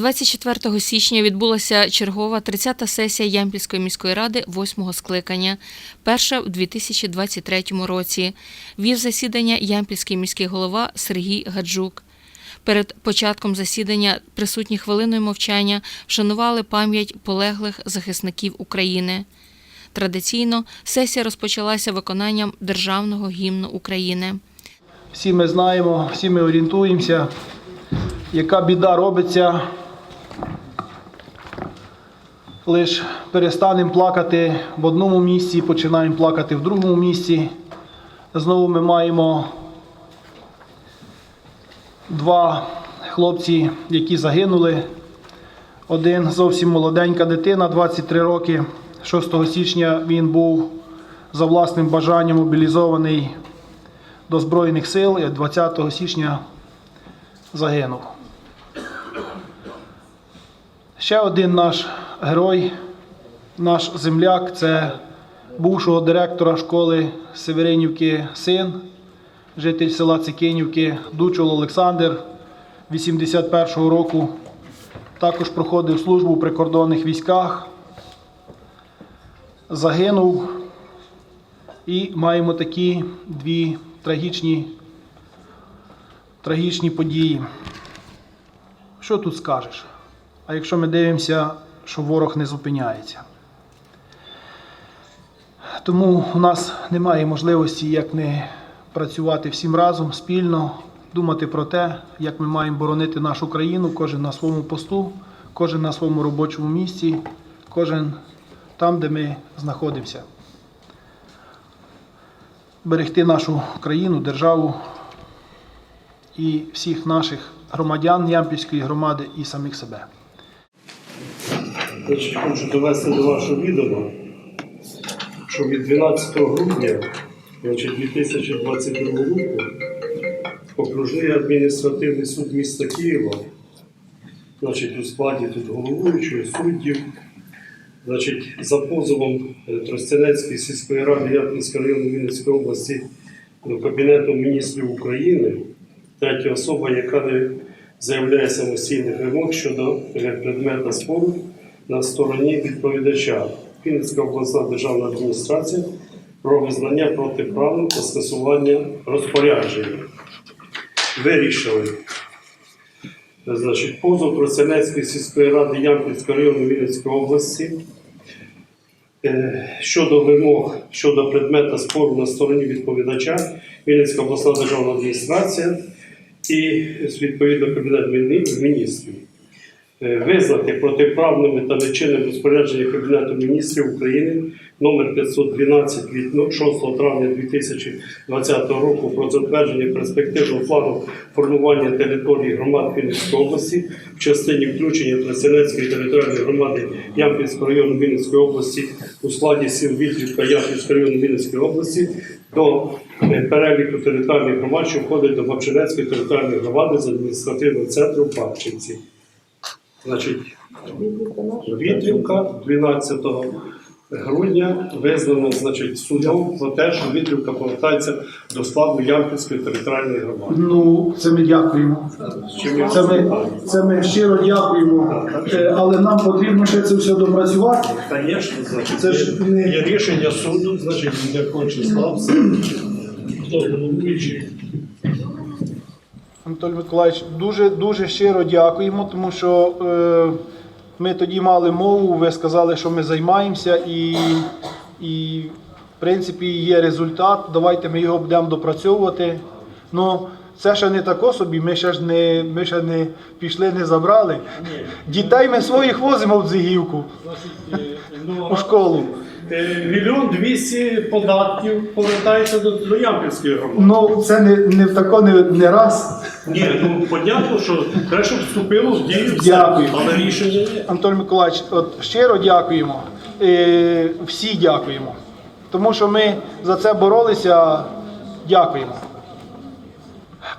24 січня відбулася чергова 30-та сесія Ямпільської міської ради 8-го скликання, перша в 2023 році. Вів засідання Ямпільський міський голова Сергій Гаджук. Перед початком засідання присутні хвилиною мовчання вшанували пам'ять полеглих захисників України. Традиційно сесія розпочалася виконанням державного гімну України. Всі ми знаємо, всі ми орієнтуємося, яка біда робиться. Лиш перестанемо плакати в одному місці, починаємо плакати в другому місці. Знову ми маємо два хлопці, які загинули. Один зовсім молоденька дитина, 23 роки. 6 січня він був за власним бажанням мобілізований до Збройних сил і 20 січня загинув. Ще один наш герой, наш земляк це бувшого директора школи Северинівки син, житель села Цикинівки, Дучол Олександр 81-го року. Також проходив службу в прикордонних військах. Загинув і маємо такі дві трагічні, трагічні події. Що тут скажеш? А якщо ми дивимося, що ворог не зупиняється. Тому у нас немає можливості як не працювати всім разом, спільно, думати про те, як ми маємо боронити нашу країну, кожен на своєму посту, кожен на своєму робочому місці, кожен там, де ми знаходимося берегти нашу країну, державу і всіх наших громадян Ямпільської громади і самих себе. Значить, хочу довести до вашого відома, що від 12 грудня значить, 2022 року окружний адміністративний суд міста Києва, значить, у складі тут головуючого суддів, значить, за позовом е, Тростянецької сільської ради Ямпільського району Вінницької області до Кабінету міністрів України, третя особа, яка не заявляє самостійних вимог щодо предмета спору на стороні відповідача. Вінницька обласна державна адміністрація про визнання протиправним та скасування розпорядження. Вирішили. Значить, позов Тростянецької сільської ради Ямпільського району Вінницької області е, щодо вимог щодо предмета спору на стороні відповідача Вінницька обласна державна адміністрація і відповідно Кабінет міністрів. Е, Визнати протиправними та нечинним розпорядження Кабінету міністрів України номер 512 від ну, 6 травня 2020 року про затвердження перспективного плану формування території громад Вінницької області в частині включення Тростянецької територіальної громади Ямпільського району Вінницької області у складі сіл Вітрівка Ямпільського району Вінницької області до е, переліку територіальних громад, що входить до Бабчинецької територіальної громади з адміністративним центром Бабчинці. Значить, Вітрівка 12 грудня визнано значить, судом про те, що Вітрівка повертається до складу Ямпільської територіальної громади. Ну, це ми дякуємо. Це ми, це ми щиро дякуємо, Е, але нам потрібно ще це все допрацювати. Звісно, значить, Це ж є, не- є рішення суду, значить, від якого числа. Хто головуючий? Анатолій Миколаївич, дуже дуже щиро дякуємо, тому що е, ми тоді мали мову, ви сказали, що ми займаємося, і, і в принципі є результат. Давайте ми його будемо допрацьовувати. Ну, це ще не тако собі, ми ще ж не, ми ще не пішли, не забрали. Дітей ми своїх возимо в Дзигівку у школу. Е, Мільйон двісті податків повертається до, до Ямпільської громади. Ну, це не, не в тако не, не раз. Ні, ну понятно, що треба, щоб вступило в дію все, Дякую. але рішення є. Анатолій Миколаївич, от щиро дякуємо. Е, всі дякуємо. Тому що ми за це боролися. Дякуємо.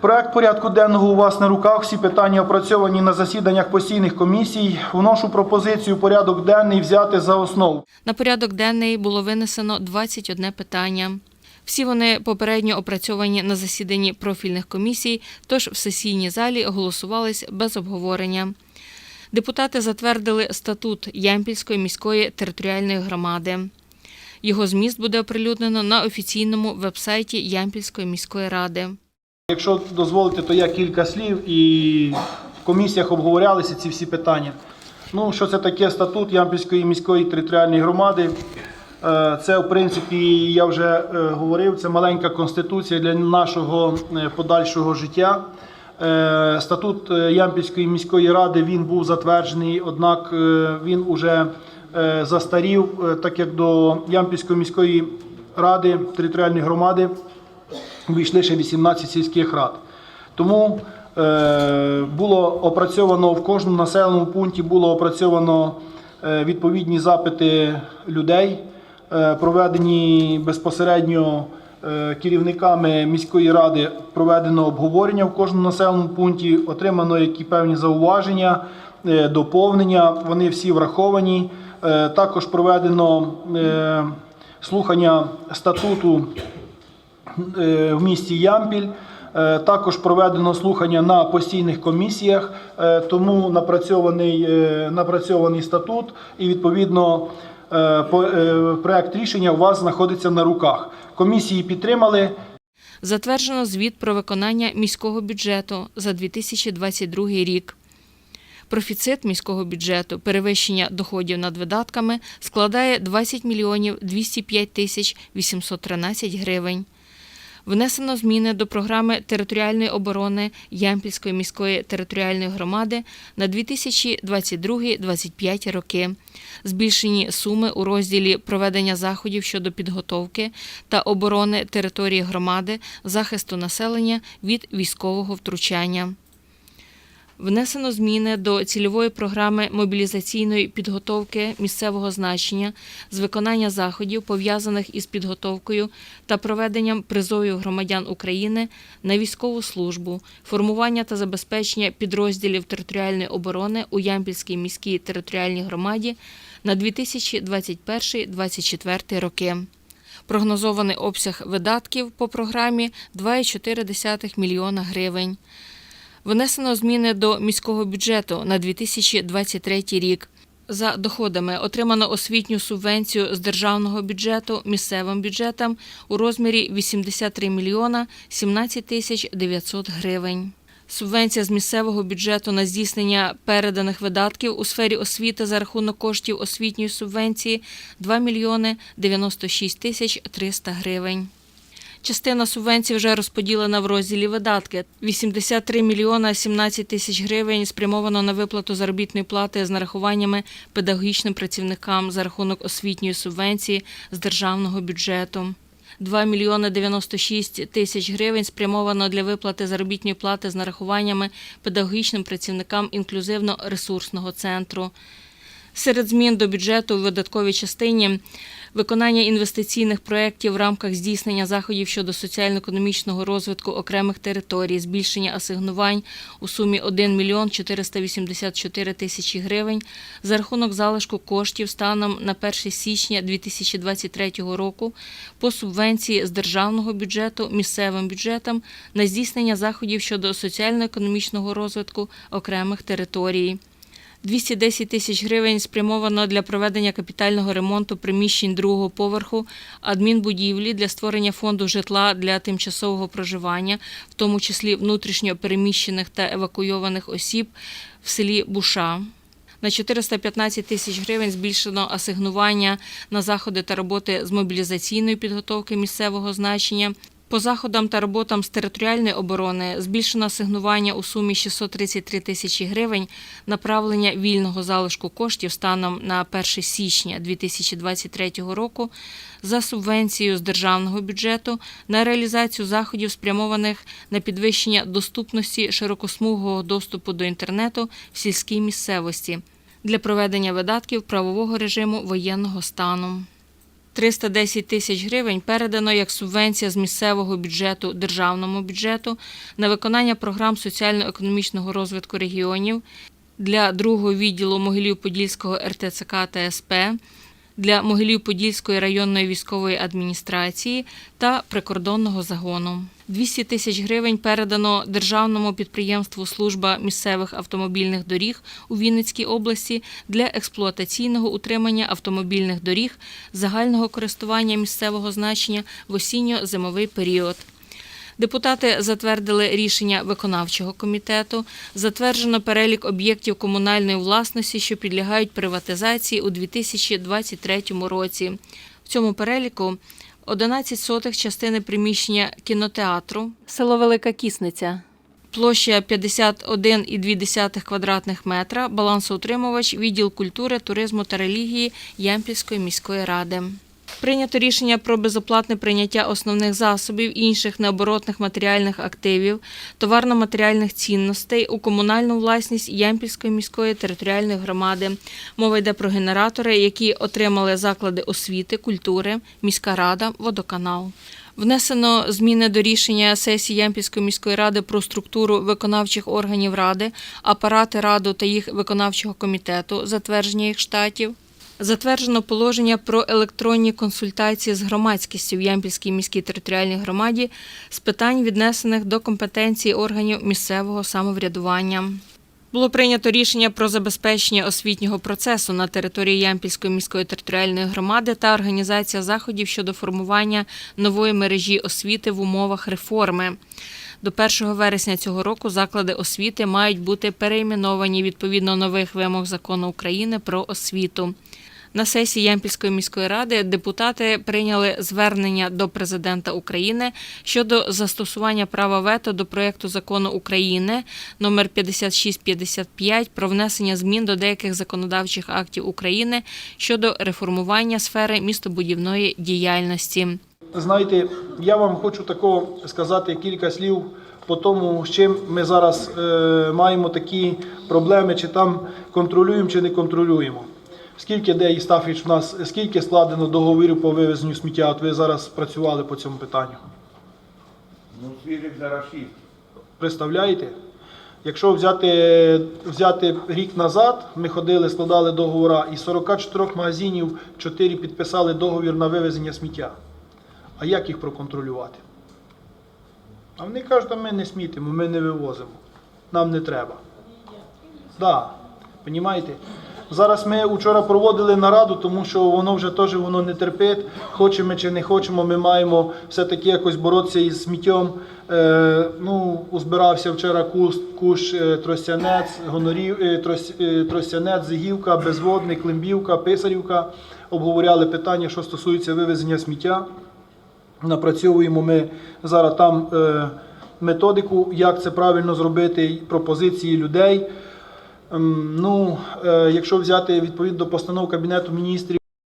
Проект порядку денного у вас на руках. Всі питання опрацьовані на засіданнях постійних комісій. Вношу пропозицію порядок денний взяти за основу. На порядок денний було винесено 21 питання. Всі вони попередньо опрацьовані на засіданні профільних комісій, тож в сесійній залі голосувались без обговорення. Депутати затвердили статут Ямпільської міської територіальної громади. Його зміст буде оприлюднено на офіційному вебсайті Ямпільської міської ради. Якщо дозволите, то я кілька слів і в комісіях обговорялися ці всі питання. Ну, що це таке статут Ямпільської міської територіальної громади? Е, Це, в принципі, я вже е, говорив, це маленька конституція для нашого е, подальшого життя. Статут Ямпільської міської ради він був затверджений, однак він уже застарів, так як до Ямпільської міської ради територіальної громади увійшли ще 18 сільських рад. Тому е, було опрацьовано в кожному населеному пункті було опрацьовано е, відповідні запити людей, е, проведені безпосередньо е, керівниками міської ради, проведено обговорення в кожному населеному пункті, отримано які певні зауваження, е, доповнення. Вони всі враховані. Е, Також проведено е, слухання статуту в місті Ямпіль. Е, Також проведено слухання на постійних комісіях, е, тому напрацьований, е, напрацьований статут і відповідно е, по- е, проект рішення у вас знаходиться на руках. Комісії підтримали. Затверджено звіт про виконання міського бюджету за 2022 рік. Профіцит міського бюджету перевищення доходів над видатками складає 20 мільйонів 205 тисяч 813 гривень. Внесено зміни до програми територіальної оборони Ямпільської міської територіальної громади на 2022-2025 роки. Збільшені суми у розділі проведення заходів щодо підготовки та оборони території громади, захисту населення від військового втручання. Внесено зміни до цільової програми мобілізаційної підготовки місцевого значення з виконання заходів, пов'язаних із підготовкою та проведенням призовів громадян України на військову службу, формування та забезпечення підрозділів територіальної оборони у Ямпільській міській територіальній громаді на 2021-2024 роки. Прогнозований обсяг видатків по програмі 2,4 мільйона гривень. Внесено зміни до міського бюджету на 2023 рік. За доходами отримано освітню субвенцію з державного бюджету місцевим бюджетам у розмірі 83 мільйона 17 тисяч 900 гривень. Субвенція з місцевого бюджету на здійснення переданих видатків у сфері освіти за рахунок коштів освітньої субвенції 2 мільйони 96 тисяч 300 гривень. Частина субвенцій вже розподілена в розділі видатки. 83 мільйона 17 тисяч гривень спрямовано на виплату заробітної плати з нарахуваннями педагогічним працівникам за рахунок освітньої субвенції з державного бюджету. 2 мільйони 96 тисяч гривень спрямовано для виплати заробітної плати з нарахуваннями педагогічним працівникам інклюзивно-ресурсного центру. Серед змін до бюджету у видатковій частині виконання інвестиційних проєктів в рамках здійснення заходів щодо соціально-економічного розвитку окремих територій, збільшення асигнувань у сумі 1 мільйон 484 тисячі гривень за рахунок залишку коштів станом на 1 січня 2023 року по субвенції з державного бюджету місцевим бюджетам на здійснення заходів щодо соціально-економічного розвитку окремих територій. 210 тисяч гривень спрямовано для проведення капітального ремонту приміщень другого поверху адмінбудівлі для створення фонду житла для тимчасового проживання, в тому числі внутрішньо переміщених та евакуйованих осіб в селі Буша. На 415 тисяч гривень збільшено асигнування на заходи та роботи з мобілізаційної підготовки місцевого значення. По заходам та роботам з територіальної оборони збільшено асигнування у сумі 633 тисячі гривень, направлення вільного залишку коштів станом на 1 січня 2023 року за субвенцію з державного бюджету на реалізацію заходів, спрямованих на підвищення доступності широкосмугового доступу до інтернету в сільській місцевості для проведення видатків правового режиму воєнного стану. 310 тисяч гривень передано як субвенція з місцевого бюджету державному бюджету на виконання програм соціально-економічного розвитку регіонів для другого відділу Могилів-Подільського РТЦК та СП для Могилів-Подільської районної військової адміністрації та прикордонного загону. 200 тисяч гривень передано державному підприємству Служба місцевих автомобільних доріг у Вінницькій області для експлуатаційного утримання автомобільних доріг загального користування місцевого значення в осінньо-зимовий період. Депутати затвердили рішення виконавчого комітету. Затверджено перелік об'єктів комунальної власності, що підлягають приватизації у 2023 році. В цьому переліку 11 сотих частини приміщення кінотеатру, село Велика Кісниця. Площа 51,2 квадратних метра, балансоутримувач, відділ культури, туризму та релігії Ямпільської міської ради. Прийнято рішення про безоплатне прийняття основних засобів інших необоротних матеріальних активів, товарно-матеріальних цінностей у комунальну власність Ямпільської міської територіальної громади. Мова йде про генератори, які отримали заклади освіти, культури, міська рада, водоканал. Внесено зміни до рішення сесії Ямпільської міської ради про структуру виконавчих органів ради, апарати раду та їх виконавчого комітету, затвердження їх штатів. Затверджено положення про електронні консультації з громадськістю в Ямпільській міській територіальній громаді з питань, віднесених до компетенції органів місцевого самоврядування. Було прийнято рішення про забезпечення освітнього процесу на території Ямпільської міської територіальної громади та організація заходів щодо формування нової мережі освіти в умовах реформи. До 1 вересня цього року заклади освіти мають бути перейменовані відповідно нових вимог закону України про освіту. На сесії Ямпільської міської ради депутати прийняли звернення до президента України щодо застосування права вето до проєкту закону України номер 5655 про внесення змін до деяких законодавчих актів України щодо реформування сфери містобудівної діяльності. Знаєте, я вам хочу такого сказати кілька слів по тому, з чим ми зараз е, маємо такі проблеми, чи там контролюємо, чи не контролюємо. Скільки де Єстафіч в нас, скільки складено договорів по вивезенню сміття? От ви зараз працювали по цьому питанню. Ну, звірів зараз шість. Представляєте? Якщо взяти, взяти рік назад, ми ходили, складали договори, і 44 магазинів 4 підписали договір на вивезення сміття. А як їх проконтролювати? А вони кажуть, а ми не смітимо, ми не вивозимо. Нам не треба. Да, понімаєте? Зараз ми вчора проводили нараду, тому що воно вже теж воно не терпить. Хочемо чи не хочемо, ми маємо все-таки якось боротися із сміттям. Е, ну, узбирався вчора куш, куш е, Тростянець, Гонорів, е, Трос, е, Тростянець, Зигівка, Безводник, Климбівка, Писарівка. Обговоряли питання, що стосується вивезення сміття. Напрацьовуємо ми зараз там е, методику, як це правильно зробити, пропозиції людей. Ем, Ну, е, якщо взяти відповідно до постанов Кабінету міністрів,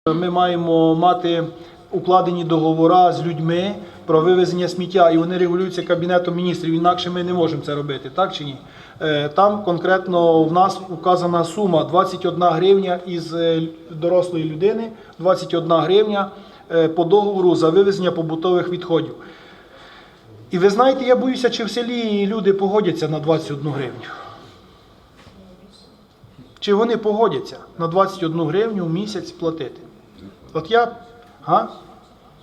е, ми маємо мати укладені договори з людьми про вивезення сміття, і вони регулюються Кабінетом міністрів. Інакше ми не можемо це робити, так чи ні? Е, Там конкретно в нас указана сума 21 гривня із дорослої людини, 21 гривня по договору за вивезення побутових відходів. І ви знаєте, я боюся, чи в селі люди погодяться на 21 гривню. Чи вони погодяться на 21 гривню в місяць платити? От я. А?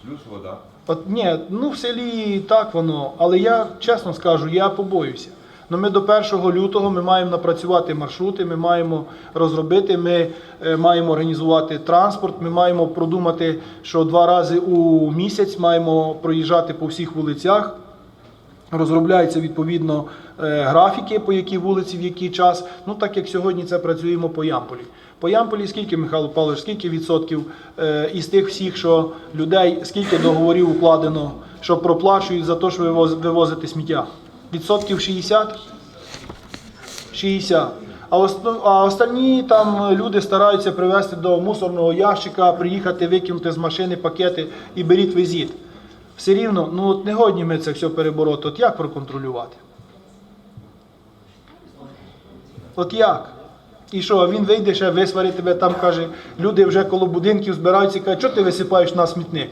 Плюс вода. От ні, ну в селі так воно, але я чесно скажу, я побоюся. Ну, ми до 1 лютого ми маємо напрацювати маршрути, ми маємо розробити, ми е, маємо організувати транспорт, ми маємо продумати, що два рази у місяць маємо проїжджати по всіх вулицях. Розробляються відповідно е, графіки, по якій вулиці, в який час. Ну так як сьогодні це працюємо по Ямполі. По Ямполі скільки, Михайло Павлович, скільки відсотків е, із тих всіх, що людей, скільки договорів укладено, що проплачують за те, що вивоз- вивозити сміття? Відсотків 60? 60. А, а останні там люди стараються привезти до мусорного ящика, приїхати, викинути з машини пакети і беріть везіть. Все рівно, ну от не годні ми це все перебороти. От як проконтролювати? От як? І що, він вийде ще висварить тебе, там каже, люди вже коло будинків збираються і кажуть, що ти висипаєш на смітник?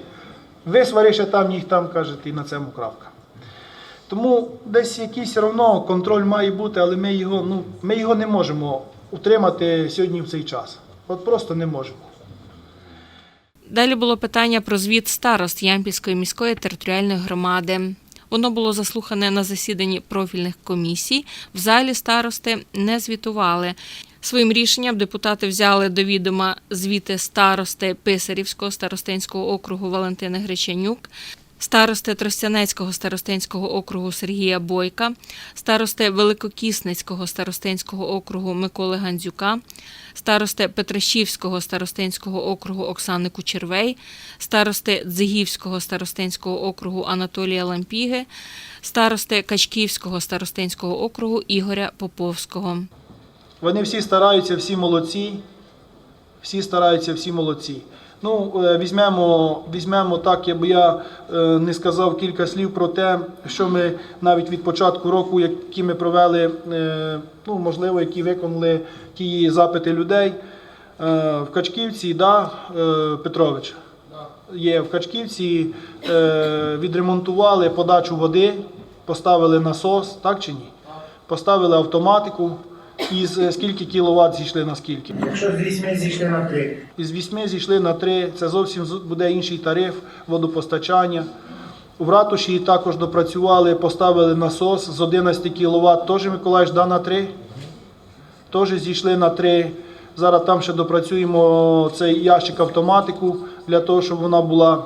Висвари ще там, їх там каже, ти на цьому крапка. Тому десь якийсь одно контроль має бути, але ми його, ну, ми його не можемо утримати сьогодні в цей час. От просто не можемо. Далі було питання про звіт старост Ямпільської міської територіальної громади. Воно було заслухане на засіданні профільних комісій. В залі старости не звітували. Своїм рішенням депутати взяли до відома звіти старости Писарівського старостинського округу Валентини Гречанюк, старости Тростянецького старостинського округу Сергія Бойка, старости Великокісницького старостинського округу Миколи Гандзюка, старости Петрашівського старостинського округу Оксани Кучервей, старости Дзигівського старостинського округу Анатолія Лампіги, старости Качківського старостинського округу Ігоря Поповського. Вони всі стараються, всі молодці. Всі стараються, всі молодці. Ну, е, візьмемо, візьмемо так, я б я е, не сказав кілька слів про те, що ми навіть від початку року, які ми провели, е, ну, можливо, які виконали ті запити людей. В Качківці, да, Петрович, є в Качківці, відремонтували подачу води, поставили насос, так чи ні? Поставили автоматику. Із е, скільки кіловат зійшли на скільки? Якщо з 8 зійшли на 3, Із 8 зійшли на 3, це зовсім буде інший тариф водопостачання. В ратуші також допрацювали, поставили насос з 11 кВт, теж Миколаївич, да, на 3. Теж зійшли на 3. Зараз там ще допрацюємо цей ящик автоматику для того, щоб вона була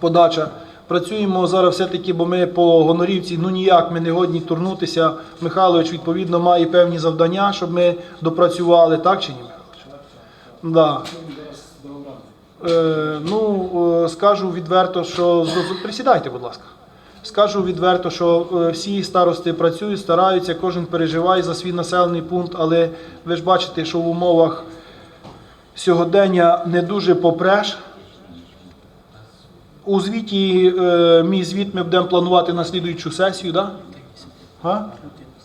подача. Працюємо зараз все-таки, бо ми по гонорівці ну ніяк ми не годні турнутися. Михайлович відповідно має певні завдання, щоб ми допрацювали, так чи ні? Да. Е, ну, е, скажу відверто, що присідайте, будь ласка. Скажу відверто, що е, всі старости працюють, стараються, кожен переживає за свій населений пункт, але ви ж бачите, що в умовах сьогодення не дуже попреш. У звіті, е, мій звіт ми будемо планувати на слідуючу сесію, да? Га?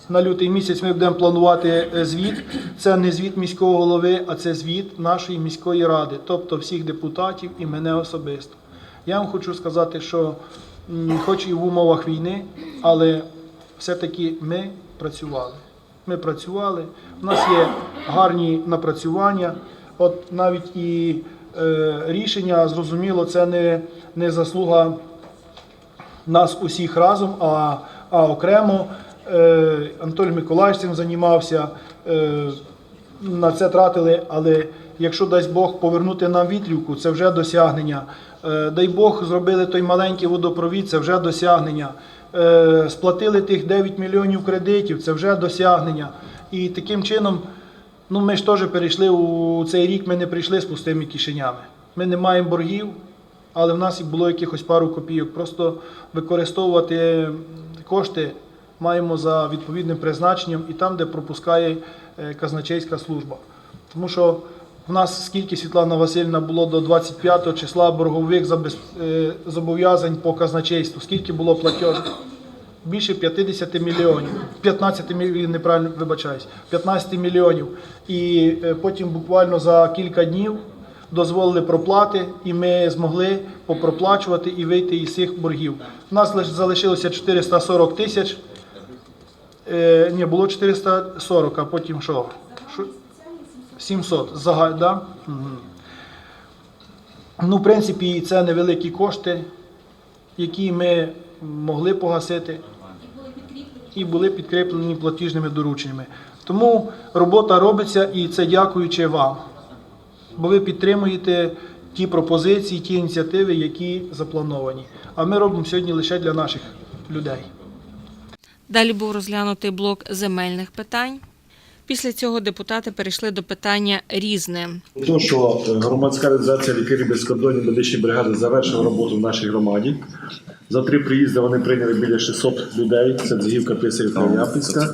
На лютий місяць ми будемо планувати е, звіт. Це не звіт міського голови, а це звіт нашої міської ради, тобто всіх депутатів і мене особисто. Я вам хочу сказати, що хоч і в умовах війни, але все-таки ми працювали. Ми працювали, у нас є гарні напрацювання. От навіть і рішення, зрозуміло, це не, не заслуга нас усіх разом, а, а окремо. Е, Анатолій Миколаївич цим займався, е, на це тратили, але якщо дасть Бог повернути нам вітрівку, це вже досягнення. Е, дай Бог зробили той маленький водопровід, це вже досягнення. Е, сплатили тих 9 мільйонів кредитів, це вже досягнення. І таким чином, ну ми ж теж перейшли у цей рік, ми не прийшли з пустими кишенями. Ми не маємо боргів, але в нас і було якихось пару копійок. Просто використовувати кошти маємо за відповідним призначенням і там, де пропускає е, казначейська служба. Тому що в нас скільки Світлана Васильівна було до 25 числа боргових е, зобов'язань по казначейству, скільки було платежів? Більше 50 мільйонів, 15 мільйонів, неправильно вибачаюсь, 15 мільйонів. І е, потім буквально за кілька днів дозволили проплати, і ми змогли попроплачувати і вийти із цих боргів. У нас залишилося 440 тисяч. Е, ні, було 440, а потім? Що? 700. Загаль, да? Угу. Ну, в принципі, це невеликі кошти, які ми могли погасити і були підкріплені платіжними дорученнями. Тому робота робиться і це дякуючи вам. Бо ви підтримуєте ті пропозиції, ті ініціативи, які заплановані. А ми робимо сьогодні лише для наших людей. Далі був розглянутий блок земельних питань. Після цього депутати перейшли до питання різне. То, що е, громадська організація лікарів без кордонів медичні бригади завершила роботу в нашій громаді. За три приїзди вони прийняли біля 600 людей. Це Дзігівка, Писарівка та Япінська.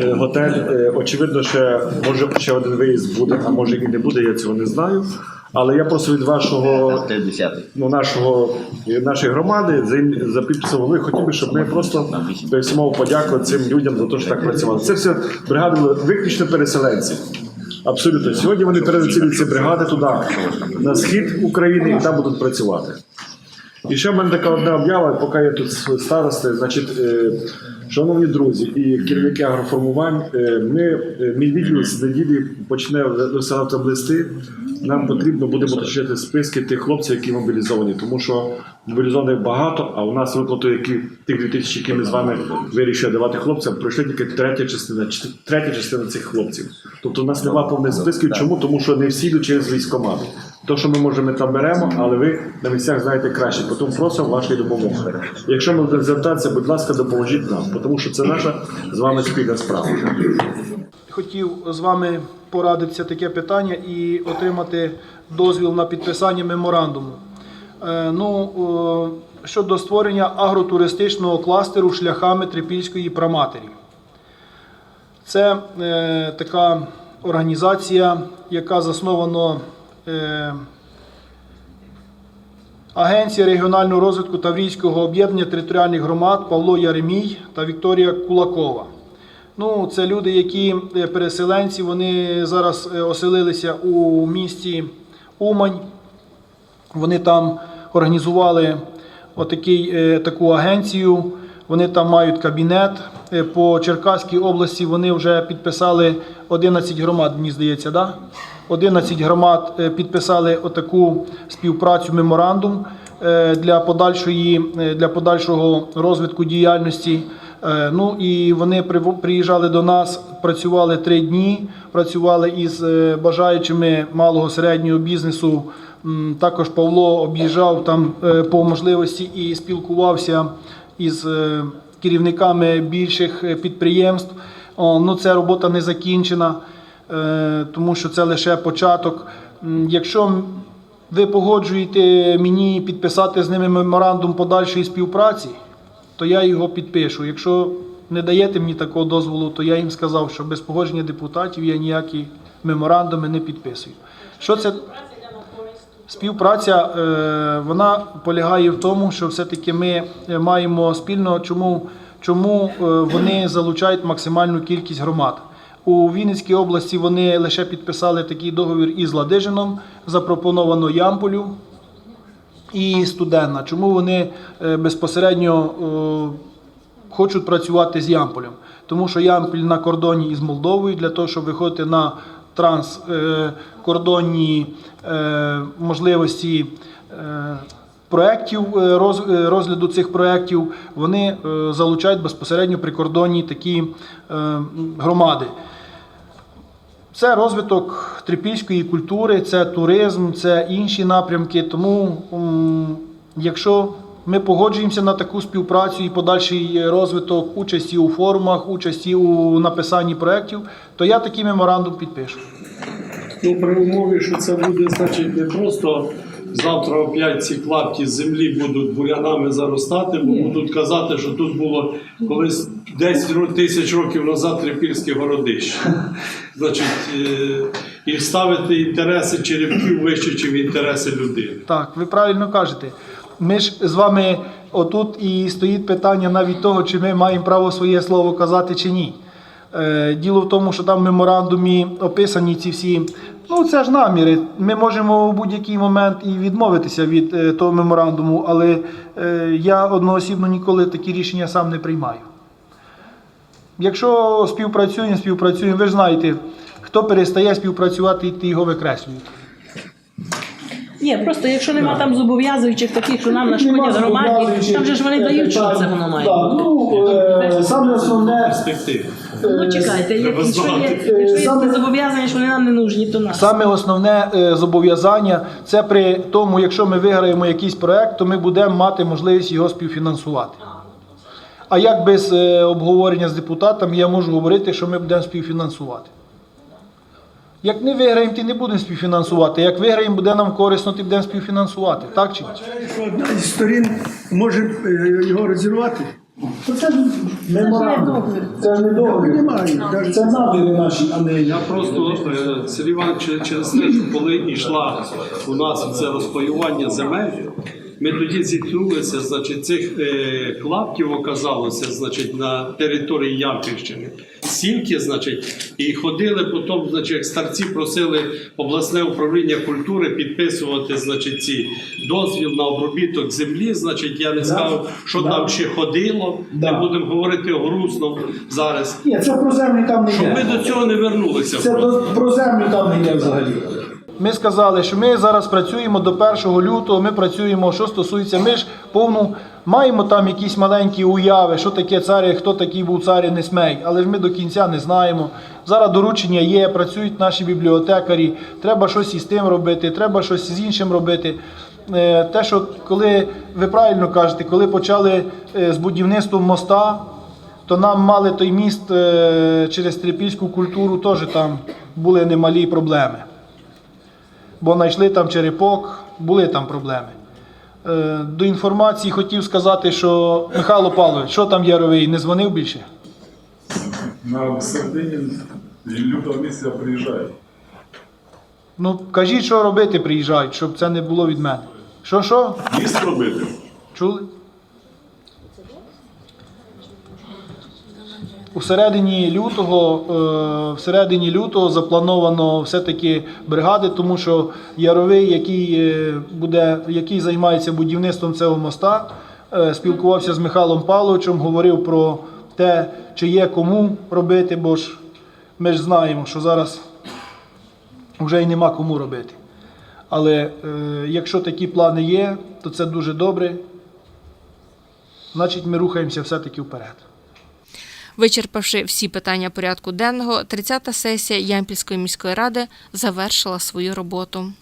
Е, Готель. е, Очевидно, ще може ще один виїзд буде, а може і не буде, я цього не знаю. Але я просто від вашого ну, нашого, е, нашої громади за, підписом хотів би, щоб ми просто всімо подякувати цим людям за те, що так працювали. Це все бригади були виключно переселенці. Абсолютно. Сьогодні вони переносили ці бригади туди, на схід України, і там будуть працювати. І ще в мене така одна об'ява, поки я тут старости, значить, е, шановні друзі і керівники агроформувань, е, ми, е, мій відділ з неділі почне висилати листи нам потрібно буде уточнити списки тих хлопців, які мобілізовані, тому що мобілізованих багато, а у нас виплату, які тих 2000, які ми з вами вирішили давати хлопцям, пройшли тільки третя частина, третя частина цих хлопців. Тобто у нас немає повних списків. Чому? Тому що не всі йдуть через військкомат. То, що ми можемо, ми там беремо, але ви на місцях знаєте краще. Тому просимо вашої допомоги. Якщо ми будемо звертатися, будь ласка, допоможіть нам, тому що це наша з вами спільна справа. Хотів з вами порадитися таке питання і отримати дозвіл на підписання меморандуму. Е, Ну, е, щодо створення агротуристичного кластеру шляхами Трипільської праматері. Це е, така організація, яка заснована е, Агенція регіонального розвитку Таврійського об'єднання територіальних громад Павло Яремій та Вікторія Кулакова. Ну, це люди, які е, переселенці, вони зараз е, оселилися у місті Умань. Вони там організували отакий, е, таку агенцію. Вони там мають кабінет. По Черкаській області вони вже підписали 11 громад, мені здається, да? 11 громад підписали отаку співпрацю меморандум для, подальшої, для подальшого розвитку діяльності. Е, Ну і вони приїжджали до нас, працювали три дні, працювали із е, бажаючими малого середнього бізнесу. Також Павло об'їжджав там е, по можливості і спілкувався із керівниками більших підприємств. Ну, ця робота не закінчена, тому що це лише початок. Якщо ви погоджуєте мені підписати з ними меморандум подальшої співпраці, то я його підпишу. Якщо не даєте мені такого дозволу, то я їм сказав, що без погодження депутатів я ніякі меморандуми не підписую. Що це? Співпраця е, вона полягає в тому, що все-таки ми маємо спільно, чому, чому е, вони залучають максимальну кількість громад. У Вінницькій області вони лише підписали такий договір із Ладижином, запропоновано Ямполю і Студенна. Чому вони е, безпосередньо е, хочуть працювати з Ямполем? Тому що Ямполь на кордоні із Молдовою для того, щоб виходити на транскордонні е, можливості. Проєктів роз- розгляду цих проєктів вони залучають безпосередньо прикордонні такі громади. Це розвиток трипільської культури, це туризм, це інші напрямки. Тому, якщо ми погоджуємося на таку співпрацю і подальший розвиток участі у форумах, участі у написанні проєктів, то я такий меморандум підпишу. Ну, при умові, що це буде, значить, не просто завтра опять ці клапті землі будуть бурянами заростати, бо будуть казати, що тут було колись 10 тисяч років назад трипільське городище. Значить, е, і ставити інтереси черепків вище, ніж інтереси людини. Так, ви правильно кажете. Ми ж з вами отут і стоїть питання навіть того, чи ми маємо право своє слово казати чи ні. Е, Діло в тому, що там в меморандумі описані ці всі. Ну, це ж наміри. Ми можемо в будь-який момент і відмовитися від е, того меморандуму, але е, я одноосібно ніколи такі рішення сам не приймаю. Якщо співпрацюємо, співпрацюємо, ви ж знаєте, хто перестає співпрацювати, ти його викреслюють. Ні, просто якщо нема там зобов'язуючих таких, що нам нашкодять громаді, там же ж вони дають, що це воно має. Ну, е, саме основне, Перспективи. Ну чекайте, якщо є, якщо є такі зобов'язання, що вони нам не нужні, то нас. саме основне е, зобов'язання це при тому, якщо ми виграємо якийсь проект, то ми будемо мати можливість його співфінансувати. А як без е, обговорення з депутатами я можу говорити, що ми будемо співфінансувати? Як не виграємо, то не будемо співфінансувати. Як виграємо, буде нам корисно, то будемо співфінансувати. Так чи ні? що одна із сторін може е, його розірвати. Це ж. Це ж не договір. Немає. навіть Це наміри наші, а не Я просто е, Сергій Іванович, через те, що коли йшла у нас це розпаювання земель, ми тоді зіткнулися, значить, цих е, клаптів оказалося, значить, на території Ямпільщини. Стільки, значить, і ходили потім, значить, як старці просили обласне управління культури підписувати, значить, ці дозвіл на обробіток землі. Значить, я не скажу, що там ще ходило. Да. Не будемо говорити грустно зараз. Ні, це про землю там не Щоб ми до цього не вернулися. Це просто. про землю там не йде взагалі. Ми сказали, що ми зараз працюємо до 1 лютого, ми працюємо, що стосується, ми ж повну маємо там якісь маленькі уяви, що таке цар, хто такий був цар і Несмей, але ж ми до кінця не знаємо. Зараз доручення є, працюють наші бібліотекарі, треба щось із тим робити, треба щось з іншим робити. Е, Те, що коли ви правильно кажете, коли почали е, з будівництвом моста, то нам мали той міст е, через трипільську культуру, теж там були немалі проблеми бо знайшли там черепок, були там проблеми. Е, До інформації хотів сказати, що Михайло Павлович, що там Яровий, не дзвонив більше? На середині лютого місяця приїжджає. Ну, кажіть, що робити, приїжджають, щоб це не було від мене. Що, що? Міст робити. Чули? У середині лютого, е, в середині лютого заплановано все-таки бригади, тому що Яровий, який, е, буде, який займається будівництвом цього моста, е, спілкувався з Михайлом Павловичем, говорив про те, чи є кому робити, бо ж ми ж знаємо, що зараз вже й нема кому робити. Але якщо такі плани є, то це дуже добре. Значить, ми рухаємося все-таки вперед. Вичерпавши всі питання порядку денного, 30-та сесія Ямпільської міської ради завершила свою роботу.